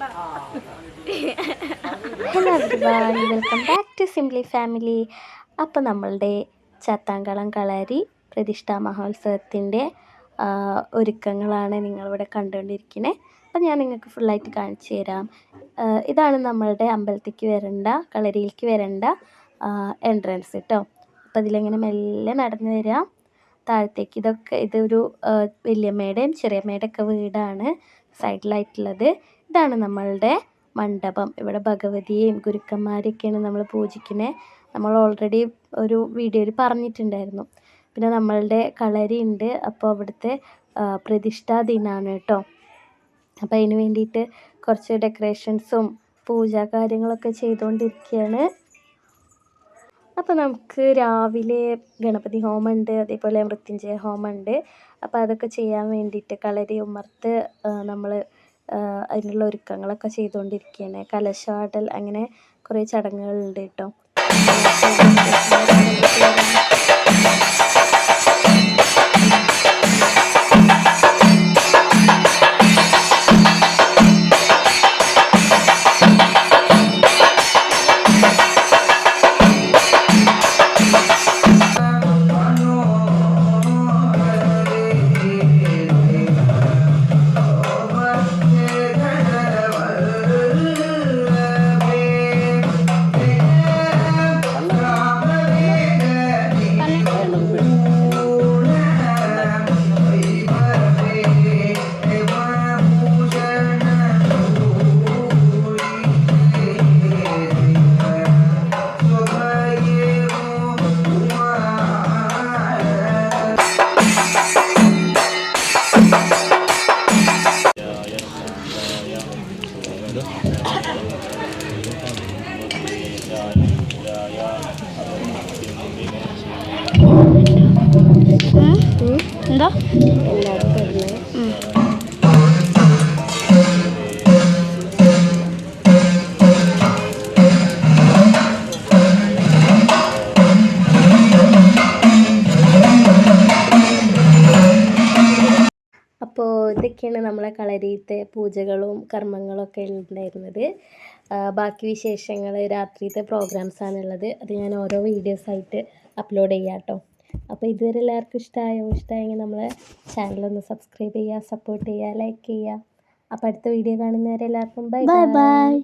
Hello bye welcome back to simply family അപ്പോൾ നമ്മളുടെ ചത്താങ്കളം കളരി പ്രതിഷ്ഠാ മഹോത്സവത്തിന്റെ ഒരുക്കങ്ങളാണ് നിങ്ങളിവിടെ കണ്ടുകൊണ്ടിരിക്കുന്നത് അപ്പം ഞാൻ നിങ്ങൾക്ക് ഫുള്ളായിട്ട് കാണിച്ചു തരാം. ഇതാണ് നമ്മളുടെ അമ്പലത്തേക്ക് വരേണ്ട കളരിയിലേക്ക് വരേണ്ട എൻട്രൻസ് കേട്ടോ അപ്പോൾ ഇതിലിങ്ങനെ മെല്ലെ നടന്നു വരാം. താഴത്തേക്ക് ഇതൊക്കെ ഇതൊരു വലിയമ്മയുടെയും ചെറിയമ്മയുടെയൊക്കെ വീടാണ് സൈഡിലായിട്ടുള്ളത്. ഇതാണ് നമ്മളുടെ മണ്ഡപം. ഇവിടെ ഭഗവതിയെയും ഗുരുക്കന്മാരെയൊക്കെയാണ് നമ്മൾ പൂജിക്കുന്നത് നമ്മൾ ഓൾറെഡി ഒരു വീഡിയോയിൽ പറഞ്ഞിട്ടുണ്ടായിരുന്നു. പിന്നെ നമ്മളുടെ കളരി ഉണ്ട്. അപ്പോൾ അവിടുത്തെ പ്രതിഷ്ഠാ ദിനമാണ് കേട്ടോ അപ്പോൾ അതിന് വേണ്ടിയിട്ട് കുറച്ച് ഡെക്കറേഷൻസും പൂജാ കാര്യങ്ങളൊക്കെ ചെയ്തുകൊണ്ടിരിക്കുകയാണ് അപ്പോൾ നമുക്ക് രാവിലെ ഗണപതി ഹോമമുണ്ട് അതേപോലെ മൃത്യുഞ്ജയ ഹോമമുണ്ട് അപ്പോൾ അതൊക്കെ ചെയ്യാൻ വേണ്ടിയിട്ട് കളരി ഉമ്മർത്ത് നമ്മൾ അതിനുള്ള ഒരുക്കങ്ങളൊക്കെ ചെയ്തുകൊണ്ടിരിക്കുകയാണ് കലശാടൽ അങ്ങനെ കുറേ ചടങ്ങുകളുണ്ട് കേട്ടോ. എന്താ? അപ്പോൾ ഇതൊക്കെയാണ് നമ്മളെ കളരിയിലത്തെ പൂജകളും കർമ്മങ്ങളൊക്കെ ഉണ്ടായിരുന്നത്. ബാക്കി വിശേഷങ്ങൾ രാത്രിയിലത്തെ പ്രോഗ്രാംസാണുള്ളത് അത് ഞാൻ ഓരോ വീഡിയോസായിട്ട് അപ്ലോഡ് ചെയ്യാം കേട്ടോ അപ്പോൾ ഇതുവരെ എല്ലാവർക്കും ഇഷ്ടമായോ ഇഷ്ടമായെങ്കിൽ നമ്മളെ ചാനലൊന്ന് സബ്സ്ക്രൈബ് ചെയ്യുക സപ്പോർട്ട് ചെയ്യുക ലൈക്ക് ചെയ്യുക. അപ്പോൾ അടുത്ത വീഡിയോ കാണുന്നവരെ എല്ലാവർക്കും ബൈ ബൈ